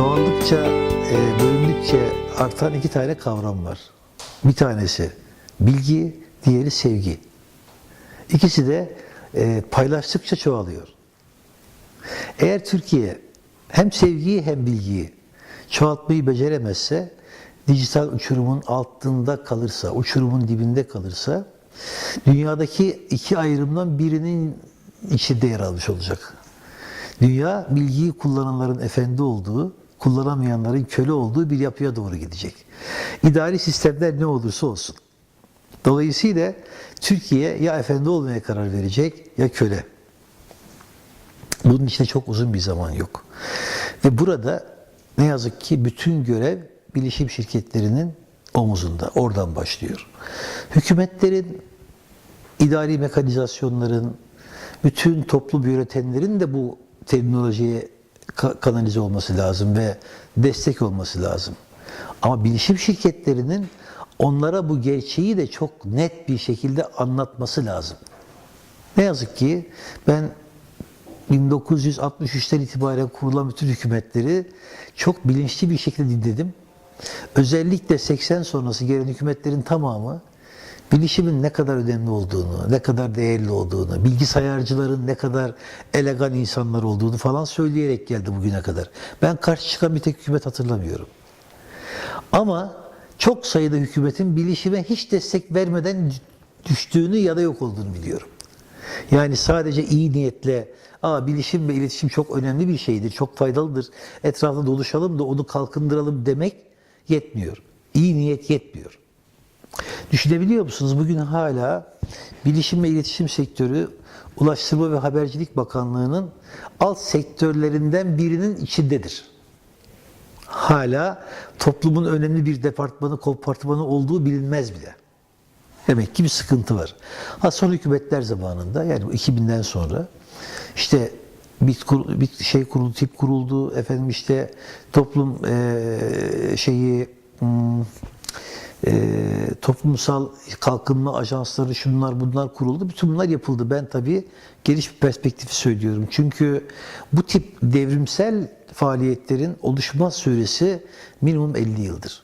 çoğaldıkça, e, bölündükçe artan iki tane kavram var. Bir tanesi bilgi, diğeri sevgi. İkisi de e, paylaştıkça çoğalıyor. Eğer Türkiye hem sevgiyi hem bilgiyi çoğaltmayı beceremezse, dijital uçurumun altında kalırsa, uçurumun dibinde kalırsa, dünyadaki iki ayrımdan birinin içinde yer almış olacak. Dünya bilgiyi kullananların efendi olduğu, kullanamayanların köle olduğu bir yapıya doğru gidecek. İdari sistemler ne olursa olsun. Dolayısıyla Türkiye ya efendi olmaya karar verecek ya köle. Bunun içinde çok uzun bir zaman yok. Ve burada ne yazık ki bütün görev bilişim şirketlerinin omuzunda. Oradan başlıyor. Hükümetlerin, idari mekanizasyonların, bütün toplu yönetenlerin de bu teknolojiye kanalize olması lazım ve destek olması lazım. Ama bilişim şirketlerinin onlara bu gerçeği de çok net bir şekilde anlatması lazım. Ne yazık ki ben 1963'ten itibaren kurulan bütün hükümetleri çok bilinçli bir şekilde dinledim. Özellikle 80 sonrası gelen hükümetlerin tamamı bilişimin ne kadar önemli olduğunu, ne kadar değerli olduğunu, bilgisayarcıların ne kadar elegan insanlar olduğunu falan söyleyerek geldi bugüne kadar. Ben karşı çıkan bir tek hükümet hatırlamıyorum. Ama çok sayıda hükümetin bilişime hiç destek vermeden düştüğünü ya da yok olduğunu biliyorum. Yani sadece iyi niyetle Aa, bilişim ve iletişim çok önemli bir şeydir, çok faydalıdır. Etrafında doluşalım da onu kalkındıralım demek yetmiyor. İyi niyet yetmiyor. Düşünebiliyor musunuz? Bugün hala bilişim ve iletişim sektörü Ulaştırma ve Habercilik Bakanlığı'nın alt sektörlerinden birinin içindedir. Hala toplumun önemli bir departmanı, kompartmanı olduğu bilinmez bile. Demek ki bir sıkıntı var. Ha son hükümetler zamanında yani bu 2000'den sonra işte bir, kur- bir şey kuruldu, tip kuruldu. Efendim işte toplum eee, şeyi eee, toplumsal kalkınma ajansları şunlar bunlar kuruldu. Bütün bunlar yapıldı. Ben tabii geniş bir perspektifi söylüyorum. Çünkü bu tip devrimsel faaliyetlerin oluşma süresi minimum 50 yıldır.